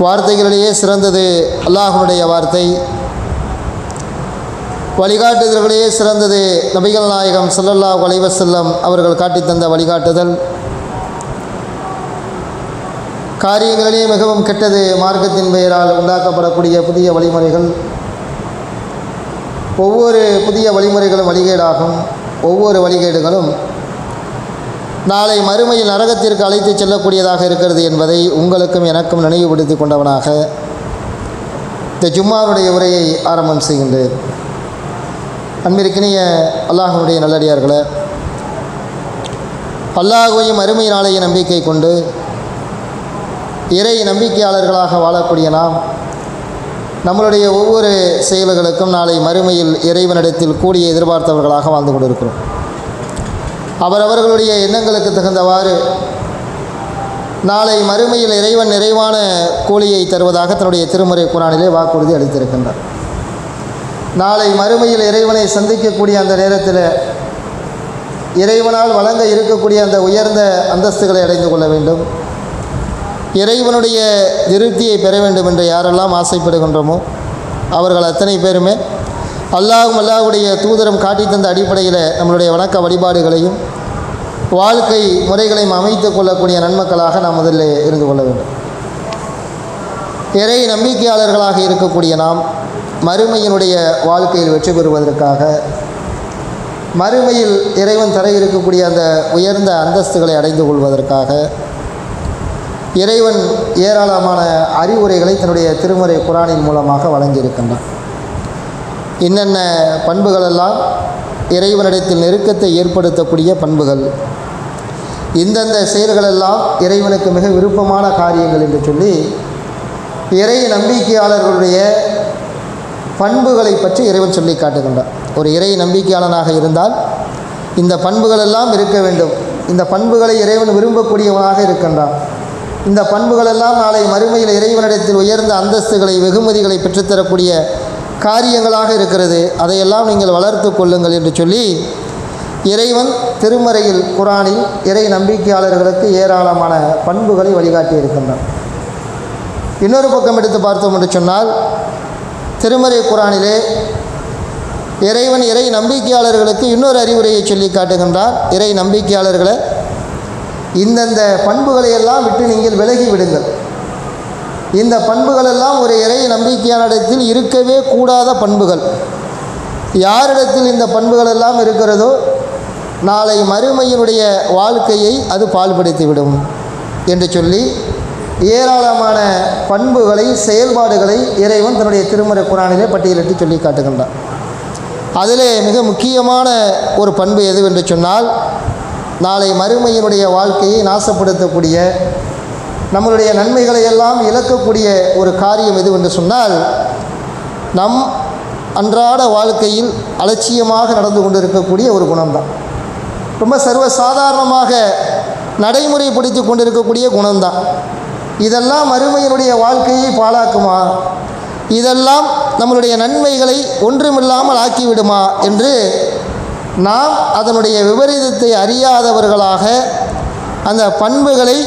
வார்த்தைகளிலேயே சிறந்தது அல்லாஹுனுடைய வார்த்தை. வழிகாட்டுதல்களிலேயே சிறந்தது நபிகள் நாயகம் சல்லல்லா அலைஹி அவர்கள் காட்டித் தந்த வழிகாட்டுதல். காரியங்களிலேயே மிகவும் கெட்டது மார்க்கத்தின் பெயரால் உண்டாக்கப்படக்கூடிய புதிய வழிமுறைகள். ஒவ்வொரு புதிய வழிமுறைகளும் வழிகேடாகும். ஒவ்வொரு வழிகேடுகளும் நாளை மறுமையில் நரகத்திற்கு அழைத்து செல்லக்கூடியதாக இருக்கிறது என்பதை உங்களுக்கும் எனக்கும் நினைவுபடுத்தி கொண்டவனாக இந்த ஜும்மாவுடைய உரையை ஆரம்பம் செய்கின்றேன். அன்பிற்கினிய அல்லாஹனுடைய நல்லடியார்களே அல்லாஹுவையும் அருமை நாளைய நம்பிக்கை கொண்டு இறை நம்பிக்கையாளர்களாக வாழக்கூடிய நாம் நம்மளுடைய ஒவ்வொரு செயல்களுக்கும் நாளை மறுமையில் இறைவனிடத்தில் கூடிய எதிர்பார்த்தவர்களாக வாழ்ந்து கொண்டிருக்கிறோம். அவரவர்களுடைய எண்ணங்களுக்கு தகுந்தவாறு நாளை மறுமையில் இறைவன் நிறைவான கூலியை தருவதாக தன்னுடைய திருமுறை குரானிலே வாக்குறுதி அளித்திருக்கின்றார். நாளை மறுமையில் இறைவனை சந்திக்கக்கூடிய அந்த நேரத்தில் இறைவனால் வழங்க இருக்கக்கூடிய அந்த உயர்ந்த அந்தஸ்துகளை அடைந்து கொள்ள வேண்டும். இறைவனுடைய திருப்தியை பெற வேண்டும் என்று யாரெல்லாம் ஆசைப்படுகின்றோமோ அவர்கள் அத்தனை பேருமே அல்லாஹும் அல்லாஹுடைய தூதரம் காட்டி தந்த அடிப்படையில் நம்மளுடைய வணக்க வழிபாடுகளையும் வாழ்க்கை முறைகளையும் அமைத்து கொள்ளக்கூடிய நன்மக்களாக நாம் முதல்ல இருந்து கொள்ள வேண்டும். இறை நம்பிக்கையாளர்களாக இருக்கக்கூடிய நாம் மறுமையினுடைய வாழ்க்கையில் வெற்றி பெறுவதற்காக மறுமையில் இறைவன் தர இருக்கக்கூடிய அந்த உயர்ந்த அந்தஸ்துகளை அடைந்து கொள்வதற்காக இறைவன் ஏராளமான அறிவுரைகளை தன்னுடைய திருமுறை குரானின் மூலமாக வழங்கியிருக்கின்றான். என்னென்ன பண்புகளெல்லாம் இறைவனிடத்தில் நெருக்கத்தை ஏற்படுத்தக்கூடிய பண்புகள்? இந்தந்த செயல்களெல்லாம் இறைவனுக்கு மிக விருப்பமான காரியங்கள் என்று சொல்லி இறை நம்பிக்கையாளர்களுடைய பண்புகளை பற்றி இறைவன் சொல்லி காட்டுகின்றான். ஒரு இறை நம்பிக்கையாளனாக இருந்தால் இந்த பண்புகளெல்லாம் இருக்க வேண்டும். இந்த பண்புகளை இறைவன் விரும்பக்கூடியவனாக இருக்கின்றான். இந்த பண்புகளெல்லாம் நாளை மறுமையில் இறைவனிடத்தில் உயர்ந்த அந்தஸ்துகளை வெகுமதிகளை பெற்றுத்தரக்கூடிய காரியங்களாக இருக்கிறது. அதையெல்லாம் நீங்கள் வளர்த்து கொள்ளுங்கள் என்று சொல்லி இறைவன் திருமறையில் குரானில் இறை நம்பிக்கையாளர்களுக்கு ஏராளமான பண்புகளை வழிகாட்டி இருக்கின்றான் இன்னொரு பக்கம் எடுத்து பார்த்தோம் என்று சொன்னால் திருமறை குரானிலே இறைவன் இறை நம்பிக்கையாளர்களுக்கு இன்னொரு அறிவுரையை சொல்லி காட்டுகின்றார் இறை நம்பிக்கையாளர்களை இந்தந்த பண்புகளை எல்லாம் விட்டு நீங்கள் விலகி விடுங்கள். இந்த பண்புகளெல்லாம் ஒரு இறை நம்பிக்கையானிடத்தில் இருக்கவே கூடாத பண்புகள். யாரிடத்தில் இந்த பண்புகள் எல்லாம் இருக்கிறதோ நாளை மறுமையினுடைய வாழ்க்கையை அது பால்படுத்திவிடும் என்று சொல்லி ஏராளமான பண்புகளை செயல்பாடுகளை இறைவன் தன்னுடைய திருமறை குரானிலே பட்டியலிட்டு சொல்லி காட்டுகின்றான். அதிலே மிக முக்கியமான ஒரு பண்பு எதுவென்று சொன்னால் நாளை மறுமையினுடைய வாழ்க்கையை நாசப்படுத்தக்கூடிய நம்மளுடைய நன்மைகளை எல்லாம் இழக்கக்கூடிய ஒரு காரியம் எதுவென்று சொன்னால் நம் அன்றாட வாழ்க்கையில் அலட்சியமாக நடந்து கொண்டிருக்கக்கூடிய ஒரு குணம்தான். ரொம்ப சர்வசாதாரணமாக நடைமுறைப்படுத்தி கொண்டிருக்கக்கூடிய குணம்தான். இதெல்லாம் மறுமையினுடைய வாழ்க்கையை பாழாக்குமா? இதெல்லாம் நம்மளுடைய நன்மைகளை ஒன்றுமில்லாமல் ஆக்கிவிடுமா என்று நாம் அதனுடைய விபரீதத்தை அறியாதவர்களாக அந்த பண்புகளை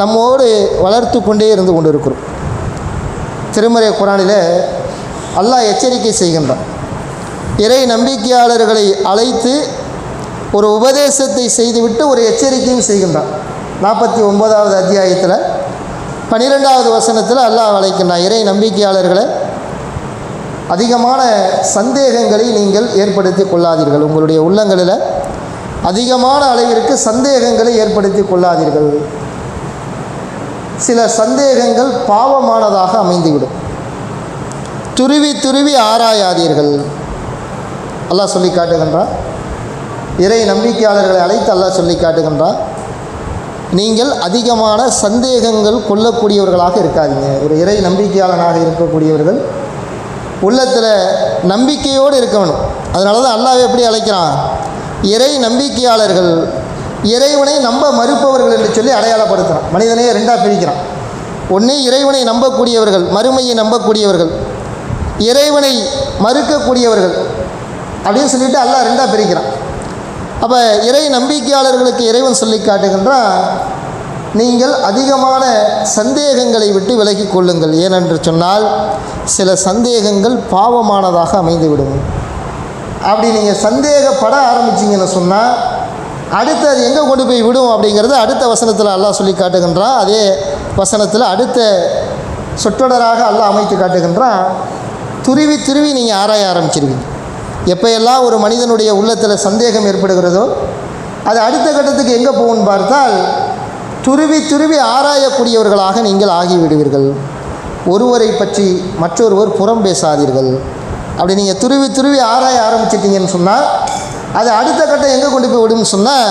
நம்மோடு வளர்த்து கொண்டே இருந்து கொண்டு இருக்கிறோம் திருமறை குரானில் அல்லாஹ் எச்சரிக்கை செய்கின்றான். இறை நம்பிக்கையாளர்களை அழைத்து ஒரு உபதேசத்தை செய்துவிட்டு ஒரு எச்சரிக்கையும் செய்கின்றான். நாற்பத்தி ஒன்பதாவது அத்தியாயத்தில் பன்னிரெண்டாவது வசனத்தில் அல்லாஹ் அழைக்கின்றான் இறை நம்பிக்கையாளர்களை அதிகமான சந்தேகங்களை நீங்கள் ஏற்படுத்தி கொள்ளாதீர்கள். உங்களுடைய உள்ளங்களில் அதிகமான அளவிற்கு சந்தேகங்களை ஏற்படுத்தி கொள்ளாதீர்கள். சில சந்தேகங்கள் பாவமானதாக அமைந்துவிடும். துருவி துருவி ஆராயாதீர்கள். அல்லாஹ் சொல்லி காட்டுகின்றான். இறை நம்பிக்கையாளர்களை அழைத்து அல்லாஹ் சொல்லி காட்டுகின்றான். நீங்கள் அதிகமான சந்தேகங்கள் கொள்ளக்கூடியவர்களாக இருக்காதீங்க. ஒரு இறை நம்பிக்கையாளனாக இருக்கக்கூடியவர்கள் உள்ளத்தில் நம்பிக்கையோடு இருக்கணும். அதனால தான் அல்லாஹ் எப்படி அழைக்கிறான்? இறை நம்பிக்கையாளர்கள் இறைவனை நம்ப மறுப்பவர்கள் என்று சொல்லி அடையாளப்படுத்துகிறான் மனிதனையே ரெண்டாக பிரிக்கிறான். ஒன்று இறைவனை நம்பக்கூடியவர்கள் மறுமையை நம்பக்கூடியவர்கள் இறைவனை மறுக்கக்கூடியவர்கள் அப்படின்னு சொல்லிட்டு அல்லாஹ் ரெண்டாக பிரிக்கிறான். அப்போ இறை நம்பிக்கையாளர்களுக்கு இறைவன் சொல்லி காட்டுகின்றான் நீங்கள் அதிகமான சந்தேகங்களை விட்டு விலகி கொள்ளுங்கள். ஏனென்று சொன்னால் சில சந்தேகங்கள் பாவமானதாக அமைந்துவிடும். அப்படி நீங்கள் சந்தேகப்பட ஆரம்பிச்சிங்கன்னு சொன்னால் அடுத்து அது எங்கே கொண்டு போய் விடும் அப்படிங்கிறது அடுத்த வசனத்தில் அல்லாஹ் சொல்லி காட்டுகின்றான். அதே வசனத்தில் அடுத்த சொற்றொடராக அல்லாஹ் அமைத்து காட்டுகின்றான். துருவி துருவி நீங்கள் ஆராய ஆரம்பிச்சிருவீங்க. எப்போயெல்லாம் ஒரு மனிதனுடைய உள்ளத்தில் சந்தேகம் ஏற்படுகிறதோ அது அடுத்த கட்டத்துக்கு எங்கே போகும்னு பார்த்தால் துருவி துருவி ஆராயக்கூடியவர்களாக நீங்கள் ஆகிவிடுவீர்கள். ஒருவரை பற்றி மற்றொருவர் புறம் பேசாதீர்கள். அப்படி நீங்கள் துருவி துருவி ஆராய ஆரம்பிச்சிட்டிங்கன்னு சொன்னால் அது அடுத்த கட்டம் எங்கே கொண்டு போய் விடும்னு சொன்னால்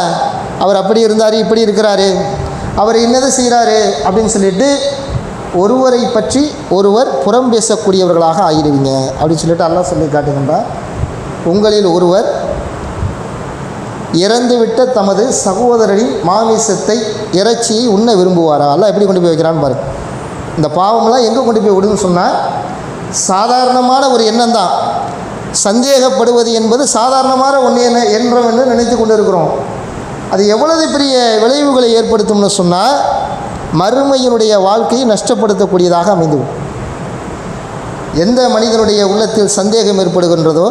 அவர் அப்படி இருந்தார் இப்படி இருக்கிறாரு அவர் என்னதை செய்கிறாரு அப்படின்னு சொல்லிட்டு ஒருவரை பற்றி ஒருவர் புறம் பேசக்கூடியவர்களாக ஆகிடுவீங்க. அப்படின்னு சொல்லிட்டு அல்லா சொல்லி காட்டுகின்றார் உங்களில் ஒருவர் இறந்துவிட்ட தமது சகோதரரின் மாமிசத்தை இறைச்சியை உண்ண விரும்புவாரா? அல்ல எப்படி கொண்டு போய் வைக்கிறான்னு பாருங்க இந்த பாவமெல்லாம் எங்கே கொண்டு போய் விடுன்னு சொன்னால் சாதாரணமான ஒரு எண்ணம் தான் சந்தேகப்படுவது என்பது சாதாரணமான ஒன்று என்ன என்றோம் என்று நினைத்து கொண்டு இருக்கிறோம் அது எவ்வளவு பெரிய விளைவுகளை ஏற்படுத்தும்னு சொன்னால் மறுமையினுடைய வாழ்க்கையை நஷ்டப்படுத்தக்கூடியதாக அமைந்துவிடும் எந்த மனிதனுடைய உள்ளத்தில் சந்தேகம் ஏற்படுகின்றதோ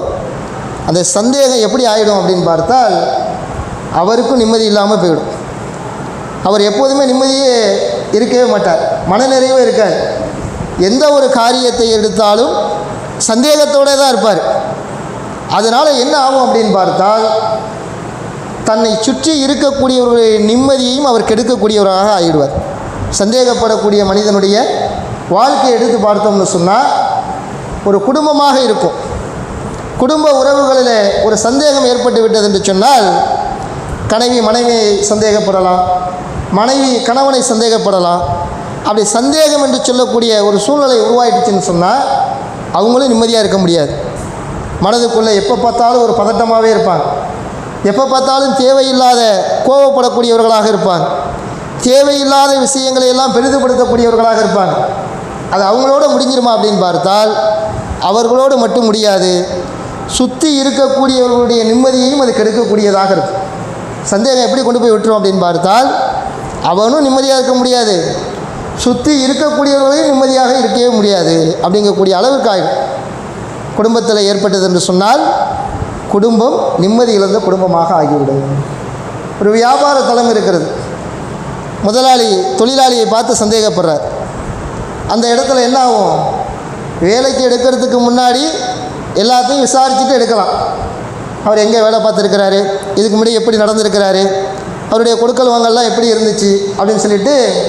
அந்த சந்தேகம் எப்படி ஆகிடும் அப்படின்னு பார்த்தால் அவருக்கும் நிம்மதி இல்லாமல் போயிடும். அவர் எப்போதுமே நிம்மதியே இருக்கவே மாட்டார். மனநிறைவே இருக்காது. எந்த ஒரு காரியத்தை எடுத்தாலும் சந்தேகத்தோடு தான் இருப்பார். அதனால் என்ன ஆகும் அப்படின்னு பார்த்தால் தன்னை சுற்றி இருக்கக்கூடியவர்களுடைய நிம்மதியையும் அவர் கெடுக்கக்கூடியவராக ஆகிடுவார். சந்தேகப்படக்கூடிய மனிதனுடைய வாழ்க்கையை எடுத்து பார்த்தோம்னு சொன்னால் ஒரு குடும்பமாக இருக்கும். குடும்ப உறவுகளில் ஒரு சந்தேகம் ஏற்பட்டு விட்டது என்று சொன்னால் கணவி மனைவியை சந்தேகப்படலாம். மனைவி கணவனை சந்தேகப்படலாம். அப்படி சந்தேகம் என்று சொல்லக்கூடிய ஒரு சூழ்நிலை உருவாயிடுச்சுன்னு சொன்னால் அவங்களும் நிம்மதியாக இருக்க முடியாது. மனதுக்குள்ளே எப்போ பார்த்தாலும் ஒரு பதட்டமாகவே இருப்பாங்க. எப்போ பார்த்தாலும் தேவையில்லாத கோபப்படக்கூடியவர்களாக இருப்பாங்க. தேவையில்லாத விஷயங்களை எல்லாம் பெரிதுபடுத்தக்கூடியவர்களாக இருப்பாங்க. அது அவங்களோட முடிஞ்சிருமா அப்படின்னு பார்த்தால் அவர்களோடு மட்டும் முடியாது. சுற்றி இருக்கக்கூடியவர்களுடைய நிம்மதியையும் அது கெடுக்கக்கூடியதாக இருக்கும். சந்தேகம் எப்படி கொண்டு போய் விட்டுரும் அப்படின்னு பார்த்தால் அவனும் நிம்மதியாக இருக்க முடியாது. சுற்றி இருக்கக்கூடியவர்களையும் நிம்மதியாக இருக்கவே முடியாது அப்படிங்கக்கூடிய அளவுக்கு ஆகிடும் குடும்பத்தில் ஏற்பட்டது என்று சொன்னால் குடும்பம் நிம்மதி இழந்த குடும்பமாக ஆகிவிடும். ஒரு வியாபார தளம் இருக்கிறது. முதலாளி தொழிலாளியை பார்த்து சந்தேகப்படுறார். அந்த இடத்துல என்ன ஆகும்? வேலைக்கு எடுக்கிறதுக்கு முன்னாடி எல்லாத்தையும் விசாரிச்சுட்டு எடுக்கலாம். அவர் எங்கே வேலை பார்த்துருக்கிறாரு? இதுக்கு முன்னாடி எப்படி நடந்திருக்கிறாரு? அவருடைய கொடுக்கல் வாங்கல்லாம் எப்படி இருந்துச்சு? அப்படின்னு சொல்லிட்டு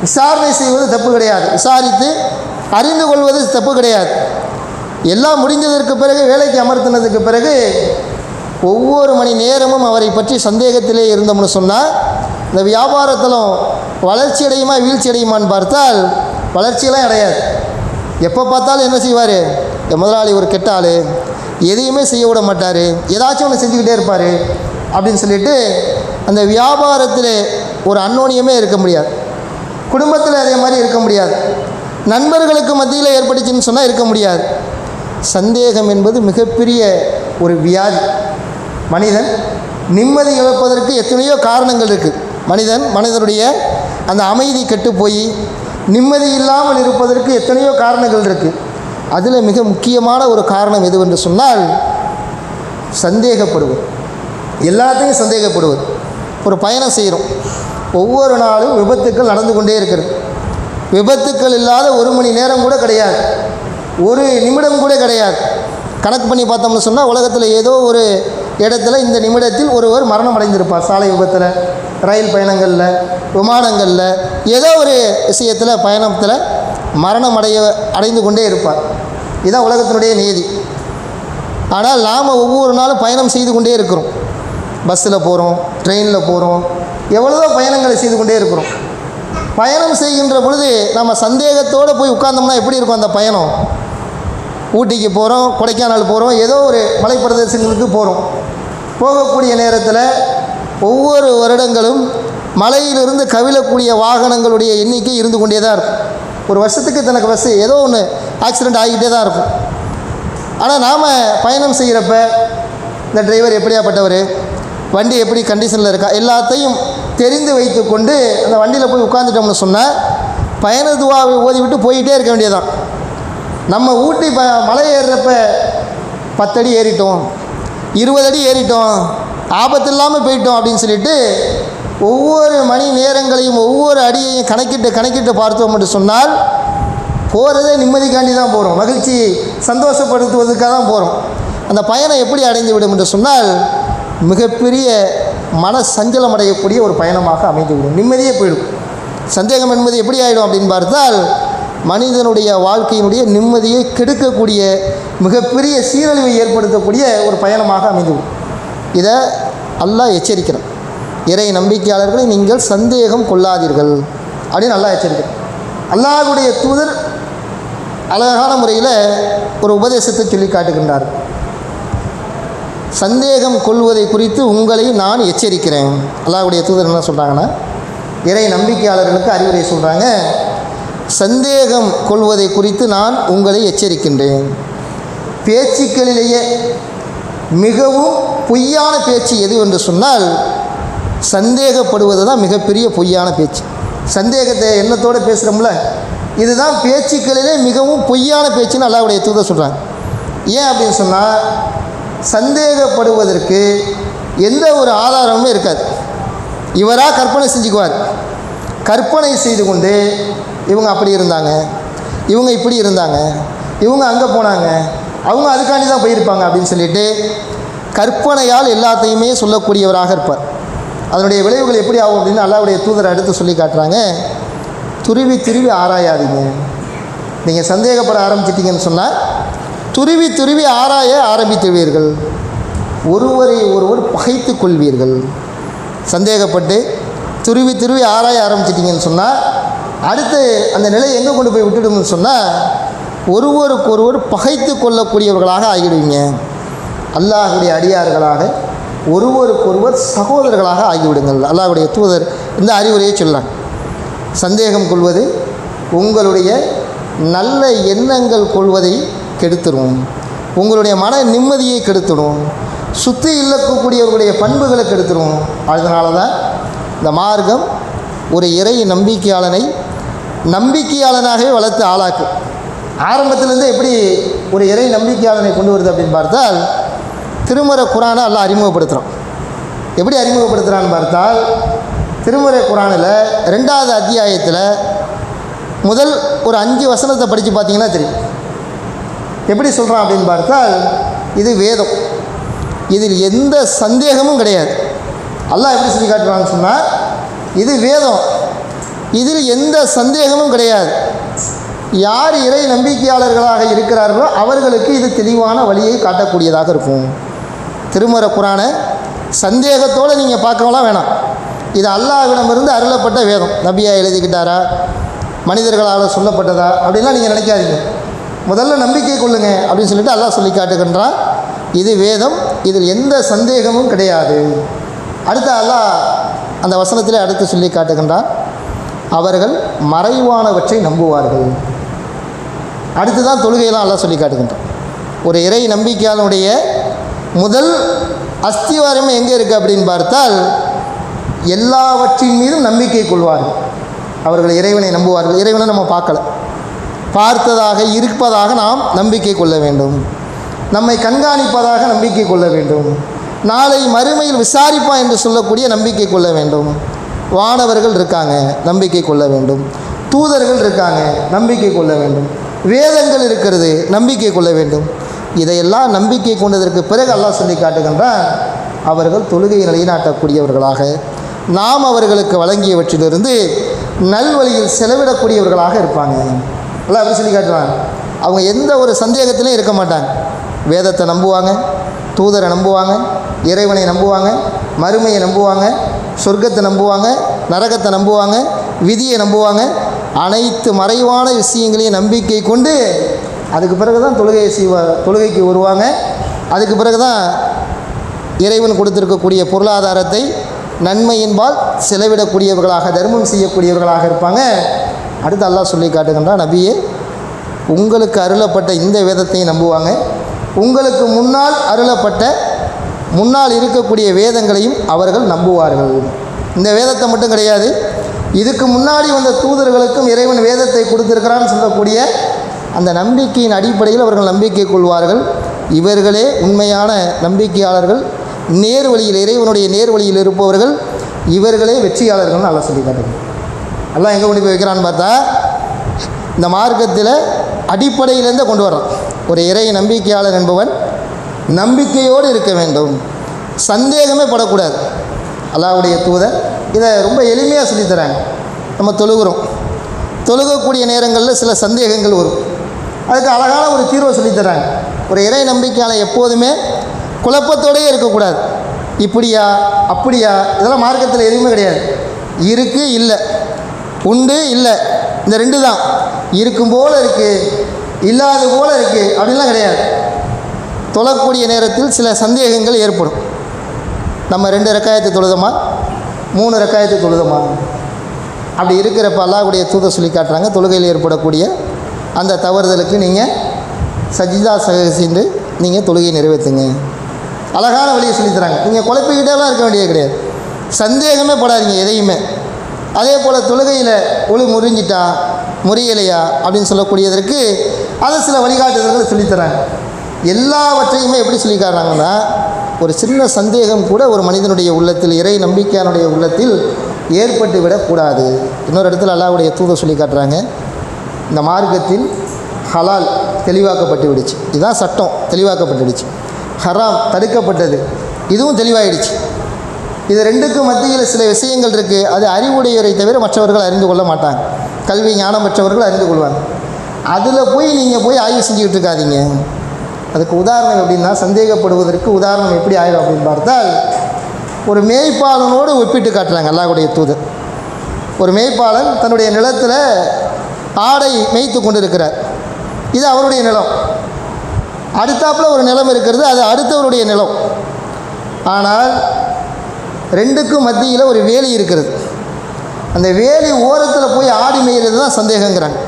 விசாரணை செய்வது தப்பு கிடையாது. விசாரித்து அறிந்து கொள்வது தப்பு கிடையாது. எல்லாம் முடிந்ததற்கு பிறகு வேலைக்கு அமர்த்தினதுக்கு பிறகு ஒவ்வொரு மணி நேரமும் அவரை பற்றி சந்தேகத்திலே இருந்தோம்னு சொன்னால் இந்த வியாபாரத்திலும் வளர்ச்சி அடையுமா வீழ்ச்சி அடையுமான்னு பார்த்தால் வளர்ச்சியெல்லாம் அடையாது. எப்போ பார்த்தாலும் என்ன செய்வார்? இந்த முதலாளி ஒரு கெட்ட ஆள். எதையுமே செய்ய விட மாட்டார். ஏதாச்சும் ஒன்று செஞ்சுக்கிட்டே இருப்பார். அப்படின்னு சொல்லிட்டு அந்த வியாபாரத்தில் ஒரு அன்னோனியமே இருக்க முடியாது. குடும்பத்தில் அதே மாதிரி இருக்க முடியாது. நண்பர்களுக்கு மத்தியில் ஏற்பட்டுச்சுன்னு சொன்னால் இருக்க முடியாது. சந்தேகம் என்பது மிகப்பெரிய ஒரு வியாதி. மனிதன் நிம்மதி இழப்பதற்கு எத்தனையோ காரணங்கள் இருக்குது மனிதன் மனிதனுடைய அந்த அமைதி கெட்டு போய் நிம்மதி இல்லாமல் இருப்பதற்கு எத்தனையோ காரணங்கள் இருக்குது அதில் மிக முக்கியமான ஒரு காரணம் எதுவென்று சொன்னால் சந்தேகப்படுவது. எல்லாத்தையும் சந்தேகப்படுவது. ஒரு பயணம் செய்கிறோம் ஒவ்வொரு நாளும் விபத்துக்கள் நடந்து கொண்டே இருக்கிறது. விபத்துக்கள் இல்லாத ஒரு மணி நேரம் கூட கிடையாது. ஒரு நிமிடம் கூட கிடையாது. கணக்கு பண்ணி பார்த்தோம்னு சொன்னால் உலகத்தில் ஏதோ ஒரு இடத்துல இந்த நிமிடத்தில் ஒருவர் மரணம் அடைந்திருப்பார். சாலை விபத்தில் ரயில் பயணங்களில் விமானங்களில் ஏதோ ஒரு விஷயத்தில் பயணத்தில் மரணம் அடைய அடைந்து கொண்டே இருப்பார். இதுதான் உலகத்தினுடைய நீதி. ஆனால் நாம் ஒவ்வொரு நாளும் பயணம் செய்து கொண்டே இருக்கிறோம். பஸ்ஸில் போகிறோம் ட்ரெயினில் போகிறோம் எவ்வளவோ பயணங்களை செய்து கொண்டே இருக்கிறோம். பயணம் செய்கின்ற பொழுது நம்ம சந்தேகத்தோடு போய் உட்கார்ந்தோம்னா எப்படி இருக்கும் அந்த பயணம்? ஊட்டிக்கு போகிறோம் கொடைக்கானல் போகிறோம் ஏதோ ஒரு மலைப்பிரதேசங்களுக்கு போகிறோம் போகக்கூடிய நேரத்தில் ஒவ்வொரு வருடங்களும் மலையிலிருந்து கவிழக்கூடிய வாகனங்களுடைய எண்ணிக்கை இருந்து கொண்டே தான் இருக்கும். ஒரு வருஷத்துக்கு தனக்கு பஸ்ஸு ஏதோ ஒன்று ஆக்சிடெண்ட் ஆகிக்கிட்டே தான் இருக்கும். ஆனால் நாம் பயணம் செய்கிறப்ப இந்த டிரைவர் எப்படியாப்பட்டவர்? வண்டி எப்படி கண்டிஷனில் இருக்கா? எல்லாத்தையும் தெரிந்து வைத்துக்கொண்டு அந்த வண்டியில் போய் உட்காந்துட்டோம்னு சொன்னால் பயண துவாவை ஓதிவிட்டு போயிட்டே இருக்க வேண்டியதான் நம்ம ஊட்டி ப மலை ஏறுறப்ப பத்தடி ஏறிட்டோம் இருபது அடி ஏறிட்டோம் ஆபத்து இல்லாமல் போயிட்டோம் அப்படின்னு சொல்லிட்டு ஒவ்வொரு மணி நேரங்களையும் ஒவ்வொரு அடியையும் கணக்கிட்டு கணக்கிட்டு பார்த்தோம் என்று சொன்னால் போகிறதே நிம்மதிக்காண்டி தான் போகிறோம் மகிழ்ச்சி சந்தோஷப்படுத்துவதற்காக தான் போகிறோம் அந்த பயணம் எப்படி அடைந்து விடும் என்று சொன்னால் மிகப்பெரிய மன சஞ்சலம் அடையக்கூடிய ஒரு பயணமாக அமைந்துவிடும் நிம்மதியே போயிடும். சந்தேகம் என்பது எப்படி ஆகிடும் அப்படின்னு பார்த்தால் மனிதனுடைய வாழ்க்கையினுடைய நிம்மதியை கெடுக்கக்கூடிய மிகப்பெரிய சீரழிவை ஏற்படுத்தக்கூடிய ஒரு பயணமாக அமைந்துவிடும் இதை அல்லாஹ் எச்சரிக்கிறான். இறை நம்பிக்கையாளர்களை நீங்கள் சந்தேகம் கொள்ளாதீர்கள் அப்படின்னு நல்லா எச்சரிக்கிறான். அல்லாஹுடைய தூதர் அழகான முறையில் ஒரு உபதேசத்தை சொல்லி காட்டுகின்றார். சந்தேகம் கொள்வதை குறித்து உங்களை நான் எச்சரிக்கிறேன். அல்லாஹ்வுடைய தூதர் என்ன சொல்கிறாங்கன்னா இறை நம்பிக்கையாளர்களுக்கு அறிவுரை சொல்கிறாங்க சந்தேகம் கொள்வதை குறித்து நான் உங்களை எச்சரிக்கின்றேன். பேச்சுக்களிலேயே மிகவும் பொய்யான பேச்சு எது என்று சொன்னால் சந்தேகப்படுவது தான் மிகப்பெரிய பொய்யான பேச்சு. சந்தேகத்தை எண்ணத்தோடு பேசுகிறோம்ல இதுதான் பேச்சுக்களிலே மிகவும் பொய்யான பேச்சுன்னு அல்லாவுடைய தூதர் சொல்கிறாங்க ஏன் அப்படின்னு சொன்னால் சந்தேகப்படுவதற்கு எந்த ஒரு ஆதாரமும் இருக்காது. இவராக கற்பனை செஞ்சுக்குவார். கற்பனை செய்து கொண்டு இவங்க அப்படி இருந்தாங்க. இவங்க இப்படி இருந்தாங்க. இவங்க அங்கே போனாங்க. அவங்க அதுக்காண்டி தான் போயிருப்பாங்க அப்படின்னு சொல்லிட்டு கற்பனையால் எல்லாத்தையுமே சொல்லக்கூடியவராக இருப்பார். அதனுடைய விளைவுகள் எப்படி ஆகும் அப்படின்னு அல்லாவுடைய தூதரை அடுத்து சொல்லி காட்டுறாங்க. துருவி துருவி ஆராயாதீங்க. நீங்கள் சந்தேகப்பட ஆரம்பிச்சிட்டிங்கன்னு சொன்னால் துருவி துருவி ஆராய ஆரம்பித்துவீர்கள். ஒருவரை ஒருவர் பகைத்து கொள்வீர்கள். சந்தேகப்பட்டு துருவி துருவி ஆராய ஆரம்பிச்சிட்டிங்கன்னு சொன்னால் அடுத்து அந்த நிலையை எங்கே கொண்டு போய் விட்டுடும்னு சொன்னால் ஒருவருக்கு ஒருவர் பகைத்து கொள்ளக்கூடியவர்களாக ஆகிடுவீங்க. அல்லாஹுடைய அடியார்களாக ஒருவருக்கொருவர் சகோதரர்களாக ஆகிவிடுங்கள். அல்லாஹுடைய தூதர் இந்த அறிவுரையை சொல்லலாம் சந்தேகம் கொள்வது உங்களுடைய நல்ல எண்ணங்கள் கொள்வதை கெடுத்துடும் உங்களுடைய மன நிம்மதியை கெடுத்துடும் சுற்றி இல்லக்கூடியவர்களுடைய பண்புகளை கெடுத்துடும் அதனால தான் இந்த மார்க்கம் ஒரு இறை நம்பிக்கையாளனை நம்பிக்கையாளனாகவே வளர்த்து ஆளாக்கும் ஆரம்பத்திலேருந்தே எப்படி ஒரு இறை நம்பிக்கையாளனை கொண்டு வருது அப்படின்னு பார்த்தால் திருமறை குரானை எல்லாம் அறிமுகப்படுத்துகிறோம் எப்படி அறிமுகப்படுத்துகிறான்னு பார்த்தால் திருமுறை குரானில் ரெண்டாவது அத்தியாயத்தில் முதல் ஒரு அஞ்சு வசனத்தை படித்து பார்த்தீங்கன்னா தெரியும். எப்படி சொல்கிறான் அப்படின்னு பார்த்தால் இது வேதம். இதில் எந்த சந்தேகமும் கிடையாது. அல்லாஹ் எப்படி சொல்லி காட்டுறான்னு சொன்னால் இது வேதம். இதில் எந்த சந்தேகமும் கிடையாது. யார் இறை நம்பிக்கையாளர்களாக இருக்கிறார்களோ அவர்களுக்கு இது தெளிவான வழியை காட்டக்கூடியதாக இருக்கும். திருமறை குரானை சந்தேகத்தோடு நீங்கள் பார்க்கலாம் வேணாம். இது அல்லாஹ்விடமிருந்து அருளப்பட்ட வேதம். நபியாக எழுதிக்கிட்டாரா? மனிதர்களால் சொல்லப்பட்டதா? அப்படின்லாம் நீங்கள் நினைக்காதீங்க. முதல்ல நம்பிக்கை கொள்ளுங்க அப்படின்னு சொல்லிட்டு அல்லாஹ் சொல்லி காட்டுகின்றான். இது வேதம். இதில் எந்த சந்தேகமும் கிடையாது. அடுத்த அல்லாஹ் அந்த வசனத்திலே அடுத்து சொல்லி காட்டுகின்றான் அவர்கள் மறைவானவற்றை நம்புவார்கள். அடுத்து தான் தொழுகையெல்லாம் எல்லாம் சொல்லி காட்டுகின்றான். ஒரு இறை நம்பிக்கையாளனுடைய முதல் அஸ்திவாரம் எங்கே இருக்குது அப்படின்னு பார்த்தால் எல்லாவற்றின் மீதும் நம்பிக்கை கொள்வார்கள். அவர்கள் இறைவனை நம்புவார்கள். இறைவனை நம்ம பார்க்கல. பார்த்ததாக இருப்பதாக நாம் நம்பிக்கை கொள்ள வேண்டும். நம்மை கண்காணிப்பதாக நம்பிக்கை கொள்ள வேண்டும். நாளை மறுமையில் விசாரிப்பான் என்று சொல்லக்கூடிய நம்பிக்கை கொள்ள வேண்டும். வானவர்கள் இருக்காங்க நம்பிக்கை கொள்ள வேண்டும். தூதர்கள் இருக்காங்க நம்பிக்கை கொள்ள வேண்டும். வேதங்கள் இருக்கிறது நம்பிக்கை கொள்ள வேண்டும். இதையெல்லாம் நம்பிக்கை கொண்டதற்கு பிறகு அல்லாஹ் சொல்லி காட்டுகின்றான் அவர்கள் தொழுகையை நிலைநாட்டக்கூடியவர்களாக. நாம் அவர்களுக்கு வழங்கியவற்றிலிருந்து நல்வழியில் செலவிடக்கூடியவர்களாக இருப்பாங்க. எல்லாம் அப்படி சொல்லி காட்டுவாங்க அவங்க எந்த ஒரு சந்தேகத்திலையும் இருக்க மாட்டாங்க. வேதத்தை நம்புவாங்க தூதரை நம்புவாங்க இறைவனை நம்புவாங்க மறுமையை நம்புவாங்க சொர்க்கத்தை நம்புவாங்க நரகத்தை நம்புவாங்க விதியை நம்புவாங்க. அனைத்து மறைவான விஷயங்களையும் நம்பிக்கை கொண்டு அதுக்கு பிறகு தான் தொழுகையை செய்வா தொழுகைக்கு வருவாங்க. அதுக்கு பிறகு தான் இறைவன் கொடுத்துருக்கக்கூடிய பொருளாதாரத்தை நன்மையின்பால் செலவிடக்கூடியவர்களாக தர்மம் செய்யக்கூடியவர்களாக இருப்பாங்க. அடுத்து அல்லாஹ் சொல்லி காட்டுகின்றான் நபியே உங்களுக்கு அருளப்பட்ட இந்த வேதத்தையும் நம்புவாங்க. உங்களுக்கு முன்னால் அருளப்பட்ட முன்னால் இருக்கக்கூடிய வேதங்களையும் அவர்கள் நம்புவார்கள். இந்த வேதத்தை மட்டும் கிடையாது இதுக்கு முன்னாடி வந்த தூதர்களுக்கும் இறைவன் வேதத்தை கொடுத்திருக்கிறான்னு சொல்லக்கூடிய அந்த நம்பிக்கையின் அடிப்படையில் அவர்கள் நம்பிக்கை கொள்வார்கள். இவர்களே உண்மையான நம்பிக்கையாளர்கள் நேர் வழியில் இறைவனுடைய நேர் வழியில் இருப்பவர்கள் இவர்களே வெற்றியாளர்கள்னு நல்லா சொல்லி காட்டுங்க எல்லாம் எங்கே கொண்டு போய் வைக்கிறான்னு பார்த்தா இந்த மார்க்கத்தில் அடிப்படையிலேருந்தே கொண்டு வர்றான். ஒரு இறை நம்பிக்கையாளர் என்பவன் நம்பிக்கையோடு இருக்க வேண்டும். சந்தேகமே படக்கூடாது. அல்லாவுடைய தூதர் இதை ரொம்ப எளிமையாக சொல்லித்தராங்க நம்ம தொழுகிறோம். தொழுகக்கூடிய நேரங்களில் சில சந்தேகங்கள் வரும். அதுக்கு அழகான ஒரு தீர்வை சொல்லித்தராங்க ஒரு இறை நம்பிக்கையால் எப்போதுமே குழப்பத்தோடயே இருக்கக்கூடாது. இப்படியா அப்படியா இதெல்லாம் மார்க்கத்தில் எதுவுமே கிடையாது. இருக்குது இல்லை. உண்டு இல்லை. இந்த ரெண்டு தான். இருக்கும் போல் இருக்குது இல்லாத போல் இருக்குது அப்படின்லாம் கிடையாது. தொழக்கூடிய நேரத்தில் சில சந்தேகங்கள் ஏற்படும். நம்ம ரெண்டு ரெக்காயத்தை தொழுதோமா? மூணு ரெக்காயத்தை தொழுதோமா? அப்படி இருக்கிறப்ப அல்லாஹுடைய தூத சொல்லி காட்டுறாங்க தொழுகையில் ஏற்படக்கூடிய அந்த தவறுதலுக்கு நீங்கள் சஜிதா சென்று நீங்கள் தொழுகையை நிறைவேற்றுங்க. அழகான வழியை சொல்லித் தராங்க. நீங்கள் குழப்பிக்கிட்டேலாம் இருக்க வேண்டியது கிடையாது. சந்தேகமே படாதீங்க எதையுமே. அதே போல் தொழுகையில் ஒளி முறிஞ்சிட்டா முறியலையா அப்படின்னு சொல்லக்கூடியதற்கு அதை சில வழிகாட்டுதல்கள் சொல்லித்தராங்க எல்லாவற்றையுமே எப்படி சொல்லி காட்டுறாங்கன்னா ஒரு சின்ன சந்தேகம் கூட ஒரு மனிதனுடைய உள்ளத்தில் இறை நம்பிக்கையானுடைய உள்ளத்தில் ஏற்பட்டு விடக்கூடாது. இன்னொரு இடத்துல அல்லாவுடைய தூதை சொல்லி காட்டுறாங்க இந்த மார்க்கத்தில் ஹலால் தெளிவாக்கப்பட்டு விடுச்சு. இதுதான் சட்டம் தெளிவாக்கப்பட்டுடுச்சு ஹராம் தடுக்கப்பட்டது இதுவும் தெளிவாயிடுச்சு. இது ரெண்டுக்கும் மத்தியில் சில விஷயங்கள் இருக்குது அது அறிவுடையவரை தவிர மற்றவர்கள் அறிந்து கொள்ள மாட்டாங்க. கல்வி ஞானம் பெற்றவர்கள் அறிந்து கொள்வாங்க. அதில் போய் நீங்கள் போய் ஆய்வு செஞ்சுக்கிட்டு இருக்காதீங்க. அதுக்கு உதாரணம் எப்படின்னா சந்தேகப்படுவதற்கு உதாரணம் எப்படி ஆயிடும் அப்படின்னு பார்த்தால் ஒரு மேய்ப்பாளனோடு ஒப்பிட்டு காட்டுறாங்க அல்லாஹ்வுடைய தூதர். ஒரு மேய்ப்பாளன் தன்னுடைய நிலத்தில் ஆடை மேய்த்து கொண்டிருக்கிறார். இது அவருடைய நிலம். அடுத்தாப்புல ஒரு நிலம் இருக்கிறது அது அடுத்தவருடைய நிலம். ஆனால் ரெண்டுக்கும் மத்தியில் ஒரு வேலி இருக்கிறது. அந்த வேலி ஓரத்தில் போய் ஆடி மேய்கிறது தான் சந்தேகங்கிறாங்க.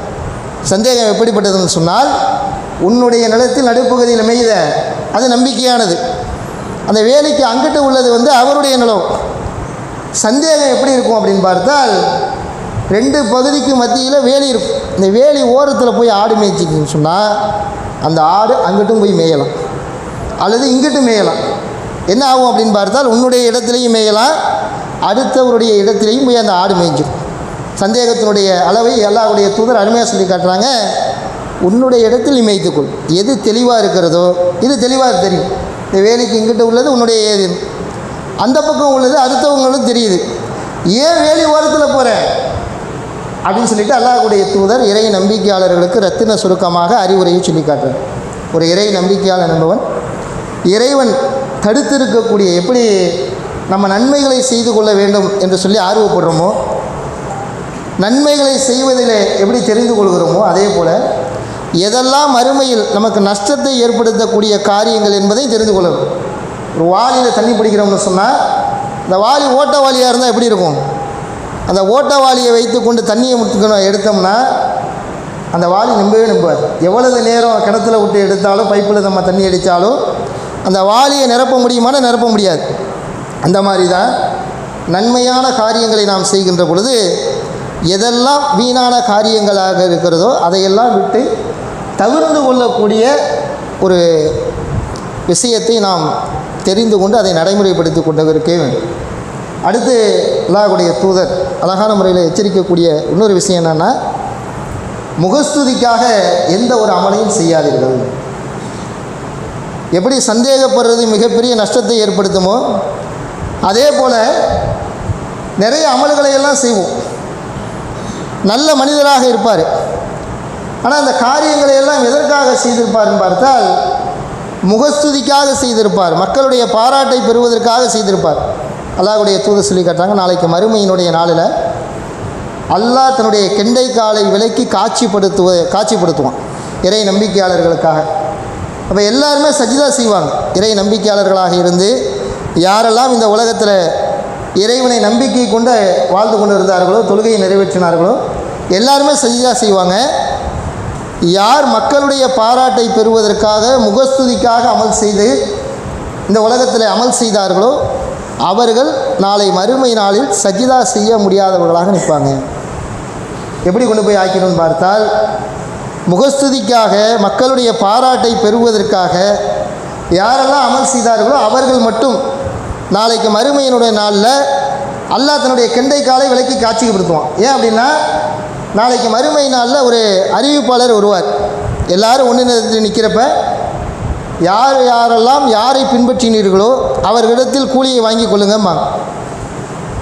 சந்தேகம் எப்படிப்பட்டதுன்னு சொன்னால் உன்னுடைய நிலத்தில் நடுப்பகுதியில் மெய்த அது நம்பிக்கையானது. அந்த வேலிக்கு அங்கிட்டு உள்ளது வந்து அவருடைய நிலம். சந்தேகம் எப்படி இருக்கும் அப்படின்னு பார்த்தால் ரெண்டு பகுதிக்கு மத்தியில் வேலி இருக்கும். இந்த வேலி ஓரத்தில் போய் ஆடு மேய்ச்சிக்கின்னு சொன்னால் அந்த ஆடு அங்கிட்டும் போய் மேயலாம். அல்லது இங்கிட்டும் மேயலாம். என்ன ஆகும் அப்படின்னு பார்த்தால் உன்னுடைய இடத்துலையும் மேயலாம் அடுத்தவருடைய இடத்துலையும் போய் அந்த ஆடு மேய்ஞ்சிடும் சந்தேகத்தினுடைய அளவை அல்லாஹுடைய தூதர் அருமையாக சொல்லி காட்டுறாங்க. உன்னுடைய இடத்தில் இமைத்துக்கொள். எது தெளிவாக இருக்கிறதோ இது தெளிவாக தெரியும். இந்த வேலைக்கு இங்கிட்ட உள்ளது உன்னுடைய ஏது அந்த பக்கம் உள்ளது அடுத்தவங்களும் தெரியுது. ஏன் வேலி ஓரத்தில் போகிறேன் அப்படின்னு சொல்லிட்டு அல்லாஹுடைய தூதர் இறை நம்பிக்கையாளர்களுக்கு ரத்தின சுருக்கமாக அறிவுரையை சொல்லி காட்டுறார். ஒரு இறை நம்பிக்கையாளர் என்பவன் இறைவன் தடுத்திருக்கக்கூடிய எப்படி நம்ம நன்மைகளை செய்து கொள்ள வேண்டும் என்று சொல்லி ஆர்வப்படுறோமோ நன்மைகளை செய்வதில் எப்படி தெரிந்து கொள்கிறோமோ அதே போல் எதெல்லாம் மறுமையில் நமக்கு நஷ்டத்தை ஏற்படுத்தக்கூடிய காரியங்கள் என்பதை தெரிந்து கொள்ளணும். ஒரு வாளியில் தண்ணி பிடிக்கிறோம்னு சொன்னால் இந்த வாளி ஓட்ட வாளியாக இருந்தால் எப்படி இருக்கும்? அந்த ஓட்ட வாளியை வைத்துக்கொண்டு தண்ணியை முத்துக்கணும் எடுத்தோம்னா அந்த வாளி நம்பவே நம்பாது. எவ்வளவு நேரம் கிணத்துல விட்டு எடுத்தாலும் பைப்பில் நம்ம தண்ணி அடித்தாலும் அந்த வாளியை நிரப்ப முடியுமானா நிரப்ப முடியாது. அந்த மாதிரி தான் நன்மையான காரியங்களை நாம் செய்கின்ற பொழுது எதெல்லாம் வீணான காரியங்களாக இருக்கிறதோ அதையெல்லாம் விட்டு தவிர்ந்து கொள்ளக்கூடிய ஒரு விஷயத்தை நாம் தெரிந்து கொண்டு அதை நடைமுறைப்படுத்தி கொண்டு வேண்டும். அடுத்து அல்லாஹுடைய தூதர் அழகான முறையில் எச்சரிக்கக்கூடிய இன்னொரு விஷயம் என்னென்னா முகஸ்துதிக்காக எந்த ஒரு அமலையும் செய்யாதீர்கள். எப்படி சந்தேகப்படுறது மிகப்பெரிய நஷ்டத்தை ஏற்படுத்துமோ அதே போல் நிறைய அமல்களை எல்லாம் செய்வோம். நல்ல மனிதராக இருப்பார். ஆனால் அந்த காரியங்களை எல்லாம் எதற்காக செய்திருப்பார்னு பார்த்தால் முகஸ்துதிக்காக செய்திருப்பார். மக்களுடைய பாராட்டை பெறுவதற்காக செய்திருப்பார். அல்லாஹுடைய தூது சொல்லி காட்டுறாங்க நாளைக்கு மறுமையினுடைய நாளில் அல்லாஹ் தன்னுடைய கெண்டை காலை விலக்கி காட்சிப்படுத்துவ காட்சிப்படுத்துவான். இறை நம்பிக்கையாளர்களுக்காக. அப்போ எல்லாருமே சஜிதா செய்வாங்க. இறை நம்பிக்கையாளர்களாக இருந்து யாரெல்லாம் இந்த உலகத்தில் இறைவனை நம்பிக்கை கொண்டு வாழ்ந்து கொண்டு இருந்தார்களோ தொழுகையை நிறைவேற்றினார்களோ எல்லாருமே சஜிதா செய்வாங்க. யார் மக்களுடைய பாராட்டை பெறுவதற்காக முகஸ்துதிக்காக அமல் செய்து இந்த உலகத்தில் அமல் செய்தார்களோ அவர்கள் நாளை மறுமை நாளில் சஜிதா செய்ய முடியாதவர்களாக நிற்பாங்க. எப்படி கொண்டு போய் ஆக்கணும்னு பார்த்தால் முகஸ்துதிக்காக மக்களுடைய பாராட்டை பெறுவதற்காக யாரெல்லாம் அமல் செய்தார்களோ அவர்கள் மட்டும் நாளைக்கு மறுமையினுடைய நாளில் அல்லாஹ் தன்னுடைய கெண்டை காலை விலக்கி காட்சிப்படுத்துவான். ஏன் அப்படின்னா நாளைக்கு மறுமை நாளில் ஒரு அறிவிப்பாளர் வருவார். எல்லாரும் ஒன்று நிறுத்தி நிற்கிறப்ப யார் யாரெல்லாம் யாரை பின்பற்றினீர்களோ அவர்களிடத்தில் கூலியை வாங்கி கொள்ளுங்கம்மா.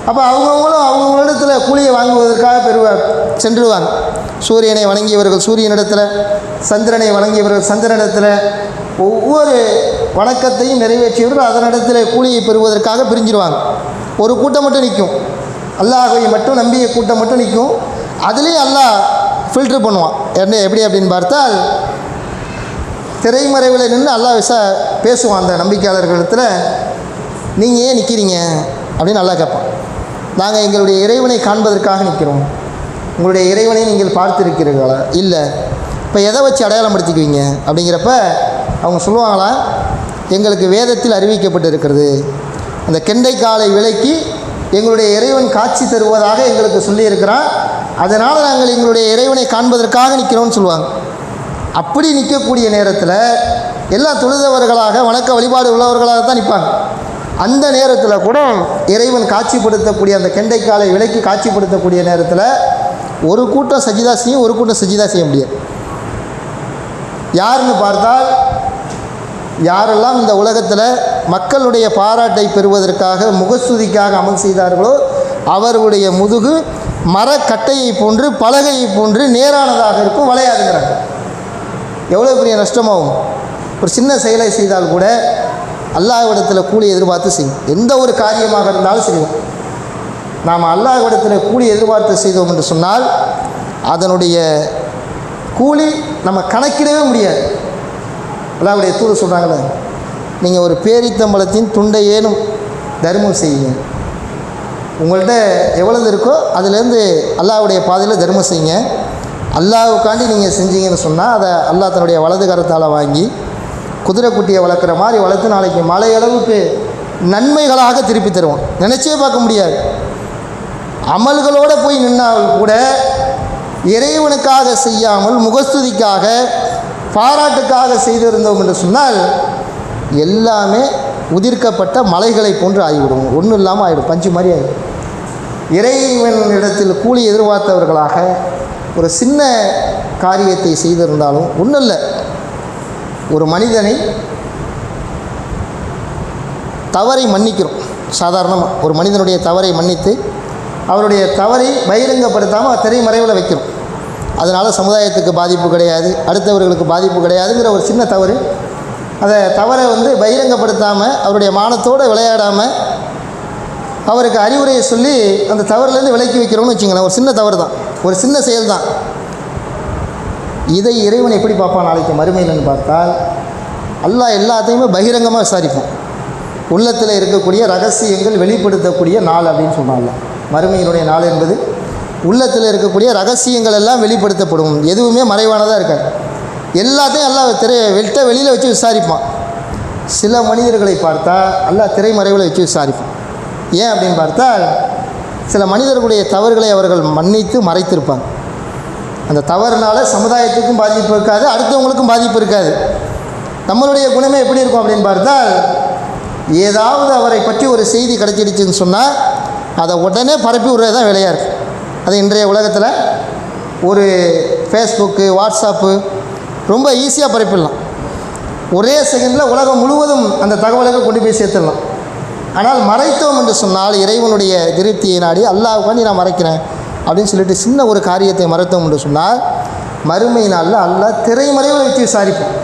அப்போ அவங்கவுங்களும் அவங்கவுங்களிடத்தில் கூலியை வாங்குவதற்காக பெறுவ சென்றுடுவாங்க. சூரியனை வணங்கியவர்கள் சூரியனிடத்தில் சந்திரனை வணங்கியவர்கள் சந்திரனிடத்தில் ஒவ்வொரு வணக்கத்தையும் நிறைவேற்றியவர்கள் அதனிடத்தில் கூலியை பெறுவதற்காக பிரிஞ்சிடுவாங்க. ஒரு கூட்டம் மட்டும் நிற்கும். அல்லாஹை மட்டும் நம்பிய கூட்டம் மட்டும் நிற்கும். அதுலேயும் எல்லாம் ஃபில்ட்ரு பண்ணுவான். என்ன எப்படி அப்படின்னு பார்த்தால் திரைமறைவில் நின்று நல்லா விசா பேசுவான் அந்த நம்பிக்கையாளர்களிடத்தில் நீங்கள் ஏன் நிற்கிறீங்க அப்படின்னு நல்லா கேட்பான். நாங்கள் எங்களுடைய இறைவனை காண்பதற்காக நிற்கிறோம் உங்களுடைய இறைவனை நீங்கள் பார்த்துருக்கிறீர்களா? இல்லை. இப்போ எதை வச்சு அடையாளம் படுத்திக்குவீங்க அப்படிங்கிறப்ப அவங்க சொல்லுவாங்களா எங்களுக்கு வேதத்தில் அறிவிக்கப்பட்டு இருக்கிறது அந்த கெண்டை காலை விலைக்கு எங்களுடைய இறைவன் காட்சி தருவதாக எங்களுக்கு சொல்லியிருக்கிறான். அதனால் நாங்கள் எங்களுடைய இறைவனை காண்பதற்காக நிற்கிறோம்னு சொல்லுவாங்க. அப்படி நிற்கக்கூடிய நேரத்தில் எல்லா தொழுதவர்களாக வணக்க வழிபாடு உள்ளவர்களாக தான் நிற்பாங்க. அந்த நேரத்தில் கூட இறைவன் காட்சிப்படுத்தக்கூடிய அந்த கெண்டைக்காலை விலைக்கு காட்சிப்படுத்தக்கூடிய நேரத்தில் ஒரு கூட்டம் சஜிதா செய்யும் ஒரு கூட்டம் சஜிதா செய்ய முடியாது. யாருன்னு பார்த்தால் யாரெல்லாம் இந்த உலகத்தில் மக்களுடைய பாராட்டை பெறுவதற்காக முகஸ்துதிக்காக அமல் செய்தார்களோ அவர்களுடைய முதுகு மரக்கட்டையை போன்று பலகையை போன்று நேரானதாக இருக்கும் வளையாதுங்கிறாங்க எவ்வளோ பெரிய நஷ்டமாகும். ஒரு சின்ன செயலை செய்தால் கூட அல்லாஹ்விடத்தில் கூலி எதிர்பார்த்து செய்யும். எந்த ஒரு காரியமாக இருந்தாலும் செய்வோம் நாம் அல்லாஹ்விடத்தில் கூலி எதிர்பார்த்து செய்தோம் என்று சொன்னால் அதனுடைய கூலி நம்ம கணக்கிடவே முடியாது. அல்லாஹ்வுடைய தூது சொல்கிறாங்களே நீங்கள் ஒரு பேரித்தம்பளத்தின் துண்டை ஏனும் தர்மம் செய்யுங்க. உங்கள்கிட்ட எவ்வளவு இருக்கோ அதுலேருந்து அல்லாவுடைய பாதையில் தர்மம் செய்யுங்க. அல்லாவுக்காண்டி நீங்கள் செஞ்சீங்கன்னு சொன்னால் அதை அல்லாஹ் தன்னுடைய வலது கரத்தால் வாங்கி குதிரை குட்டியை வளர்க்குற மாதிரி வளர்த்து நாளைக்கு மலையளவுக்கு நன்மைகளாக திருப்பி தருவோம். நினச்சே பார்க்க முடியாது. அமல்களோடு போய் நின்னால் கூட இறைவனுக்காக செய்யாமல் முகஸ்துதிக்காக பாராட்டுக்காக செய்திருந்தோம் என்று சொன்னால் எல்லாமே உதிர்க்கப்பட்ட மலைகளை போன்று ஆகிவிடும். ஒன்றும் இல்லாமல் ஆகிடும். பஞ்சு மாதிரி ஆகிடும். இறைவனிடத்தில் கூலி எதிர்பார்த்தவர்களாக ஒரு சின்ன காரியத்தை செய்திருந்தாலும் ஒன்றும் இல்லை. ஒரு மனிதனை தவறை மன்னிக்கிறோம். சாதாரணமாக ஒரு மனிதனுடைய தவறை மன்னித்து அவருடைய தவறை பகிரங்கப்படுத்தாமல் திரைமறைவில் வைக்கிறோம். அதனால் சமுதாயத்துக்கு பாதிப்பு கிடையாது அடுத்தவர்களுக்கு பாதிப்பு கிடையாதுங்கிற ஒரு சின்ன தவறு அதை தவறை வந்து பகிரங்கப்படுத்தாமல் அவருடைய மானத்தோடு விளையாடாமல் அவருக்கு அறிவுரையை சொல்லி அந்த தவறுலேருந்து விலக்கி வைக்கிறோம்னு வச்சுங்களேன். ஒரு சின்ன தவறு தான் ஒரு சின்ன செயல் தான் இதை இறைவன் எப்படி பார்ப்பான் நாளைக்கு? மறுமையில்னு பார்த்தால் அல்லாஹ் எல்லாத்தையுமே பகிரங்கமாக விசாரிப்போம் உள்ளத்தில் இருக்கக்கூடிய ரகசியங்கள் வெளிப்படுத்தக்கூடிய நாள் அப்படின்னு சொன்னாங்க. மறுமையினுடைய நாள் என்பது உள்ளத்தில் இருக்கக்கூடிய ரகசியங்கள் எல்லாம் வெளிப்படுத்தப்படும். எதுவுமே மறைவானதாக இருக்காது. எல்லாத்தையும் எல்லாம் திரை வெட்ட வெளியில் வச்சு விசாரிப்பான். சில மனிதர்களை பார்த்தா அல்லாஹ் திரைமறைவில் வச்சு விசாரிப்பான். ஏன் அப்படின்னு பார்த்தால் சில மனிதர்களுடைய தவறுகளை அவர்கள் மன்னித்து மறைத்திருப்பாங்க. அந்த தவறுனால சமுதாயத்துக்கும் பாதிப்பு இருக்காது அடுத்தவங்களுக்கும் பாதிப்பு இருக்காது. நம்மளுடைய குணமே எப்படி இருக்கும் அப்படின்னு பார்த்தால் ஏதாவது அவரை பற்றி ஒரு செய்தி கிடைச்சிடுச்சுன்னு சொன்னால் அதை உடனே பரப்பி விடுறது தான் வேலையாக இருக்குது அது இன்றைய உலகத்தில் ஒரு ஃபேஸ்புக்கு வாட்ஸ்அப்பு ரொம்ப ஈஸியாக பரப்பிடலாம். ஒரே செகண்டில் உலகம் முழுவதும் அந்த தகவலுக்கு கொண்டு போய் சேர்த்துடலாம். ஆனால் மறைத்தோம் என்று சொன்னால் இறைவனுடைய திருப்தியை நாடி அல்லாவுக்காண்டி நான் மறைக்கிறேன் அப்படின்னு சொல்லிட்டு சின்ன ஒரு காரியத்தை மறைத்தோம் என்று சொன்னால் மறுமை நாளில் அல்லாஹ் திரைமறைவில் வச்சு விசாரிப்போம்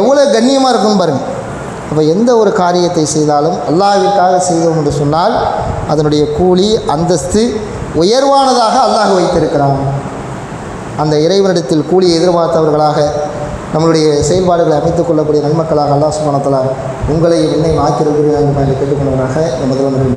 எவ்வளோ கண்ணியமாக இருக்கும்னு பாருங்கள் அப்போ எந்த ஒரு காரியத்தை செய்தாலும் அல்லாவிற்காக செய்தோம் என்று சொன்னால் அதனுடைய கூலி அந்தஸ்து உயர்வானதாக அல்லாஹ் வைத்திருக்கிறான். அந்த இறைவனிடத்தில் கூலியை எதிர்பார்த்தவர்களாக நம்மளுடைய செயல்பாடுகளை அமைத்துக் கொள்ளக்கூடிய நன்மக்களாக அல்லாஹ் சுபானத்தலா உங்களையும் என்னையும் ஆக்கிரகுரியாக கேட்டுக்கொள்வதாக எமது